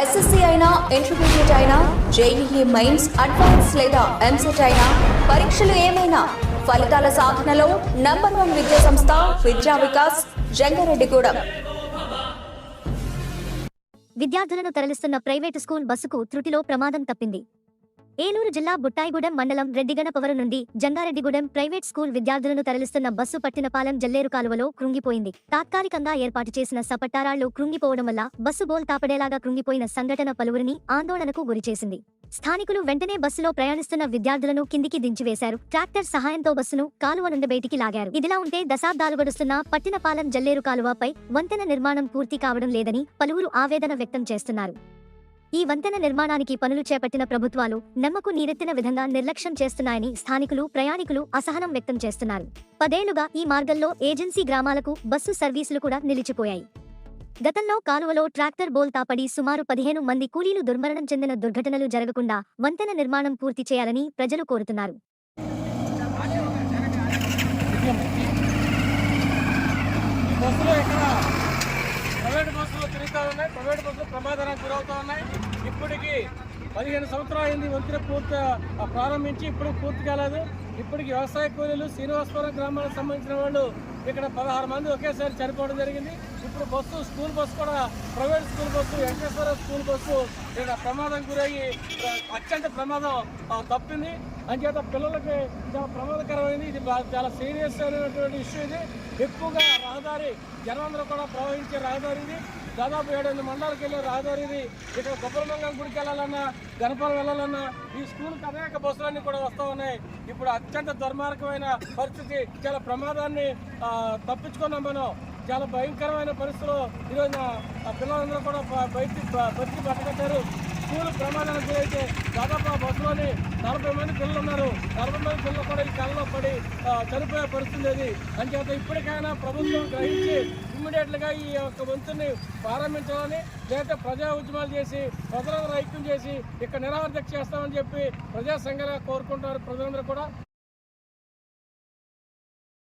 అయినా ఇంటర్మీడియట్ అయినా JEE mains advance లేదా ఎంసెట్ అయినా పరీక్షలు ఏమైనా ఫలితాల సాధనలో నంబర్ వన్ విద్యా సంస్థ విద్యా వికాస్ జంగారెడ్డిగూడెం. విద్యార్థులను తరలిస్తున్న ప్రైవేటు స్కూల్ బస్సుకు త్రుటిలో ప్రమాదం తప్పింది. ఏలూరు జిల్లా బుట్టాయిగూడెం మండలం రెడ్డిగనపవరం నుండి జంగారెడ్డిగూడెం ప్రైవేట్ స్కూల్ విద్యార్థులను తరలిస్తున్న బస్సు పట్టినపాలెం జల్లేరు కాలువలో కృంగిపోయింది. తాత్కాలికంగా ఏర్పాటు చేసిన సపట్టారాళ్ళు కృంగిపోవడం వల్ల బస్సు బోల్ తాపడేలాగా కృంగిపోయిన సంఘటన పలువురిని ఆందోళనకు గురిచేసింది. స్థానికులు వెంటనే బస్సులో ప్రయాణిస్తున్న విద్యార్థులను కిందికి దించివేశారు. ట్రాక్టర్ సహాయంతో బస్సును కాలువ నుండి బయటికి లాగారు. ఇదిలా ఉంటే దశాబ్దాలు గడుస్తున్న పట్టినపాలెం జల్లేరు కాలువపై వంతెన నిర్మాణం పూర్తి కావడం లేదని పలువురు ఆవేదన వ్యక్తం చేస్తున్నారు. ఈ వంతెన నిర్మాణానికి పనులు చేపట్టిన ప్రభుత్వాలు నెమ్మకు నీరెత్తిన విధంగా నిర్లక్ష్యం చేస్తున్నాయని స్థానికులు ప్రయాణికులు అసహనం వ్యక్తం చేస్తున్నారు. పదేళ్ళుగా ఈ మార్గంలో ఏజెన్సీ గ్రామాలకు బస్సు సర్వీసులు కూడా నిలిచిపోయాయి. గతంలో కాలువలో ట్రాక్టర్ బోల్తా పడి సుమారు పదిహేను మంది కూలీలు దుర్మరణం చెందిన దుర్ఘటనలు జరగకుండా వంతెన నిర్మాణం పూర్తి చేయాలని ప్రజలు కోరుతున్నారు బస్సులు ఇక్కడ ప్రైవేట్ బస్సులు తిరుగుతూ ఉన్నాయి. ప్రైవేట్ బస్సులు ప్రమాదానికి గురవుతూ ఉన్నాయి. ఇప్పటికీ పదిహేను సంవత్సరాలు అయింది వంతెన పూర్తి ప్రారంభించి ఇప్పుడు పూర్తి కాలేదు. ఇప్పటికి వ్యవసాయ కూలీలు శ్రీనివాసపురం గ్రామానికి సంబంధించిన వాళ్ళు ఇక్కడ పదహారు మంది ఒకేసారి చనిపోవడం జరిగింది. ఇప్పుడు బస్సు స్కూల్ బస్సు కూడా private school bus Venkateswara school bus ఇక్కడ ప్రమాదం గురయ్యి అత్యంత ప్రమాదం తప్పింది. అంచేత పిల్లలకి చాలా ప్రమాదకరమైంది. ఇది చాలా సీరియస్ అయినటువంటి ఇష్యూ ఇది. ఎక్కువగా రహదారి జనం కూడా ప్రవహించే రహదారి ఇది. దాదాపు ఏడెనిమిది మండలాలకు వెళ్ళే రహదారి ఇది. ఇక్కడ గొప్పలమంగం గుడికి వెళ్ళాలన్నా గణపాలం వెళ్ళాలన్నా ఈ స్కూల్కి అనేక బస్సులన్నీ కూడా వస్తూ ఉన్నాయి. ఇప్పుడు అత్యంత దుర్మార్గమైన పరిస్థితి చాలా ప్రమాదాన్ని తప్పించుకున్నాం మనం. చాలా భయంకరమైన పరిస్థితులు ఈరోజు పిల్లలందరూ కూడా బ- బయటికి బతికి బట్టకట్టారు స్కూల్ ప్రమాదానికి గురైతే దాదాపు ఆ బస్సులోని నలభై మంది పిల్లలు ఉన్నారు నలభై మంది పిల్లలు కూడా ఈ కళ్ళలో పడి చనిపోయే పరిస్థితి అది అంచేత ఇప్పటికైనా ప్రభుత్వం గ్రహించి ఇమ్మీడియట్లుగా ఈ యొక్క వంతుని ప్రారంభించాలని లేదా ప్రజా ఉద్యమాలు చేసి ప్రజలందరూ ఐక్యం చేసి ఇక్కడ నిరావర్తక చేస్తామని చెప్పి ప్రజా సంఘాలుగా కోరుకుంటున్నారు. ప్రజలందరూ కూడా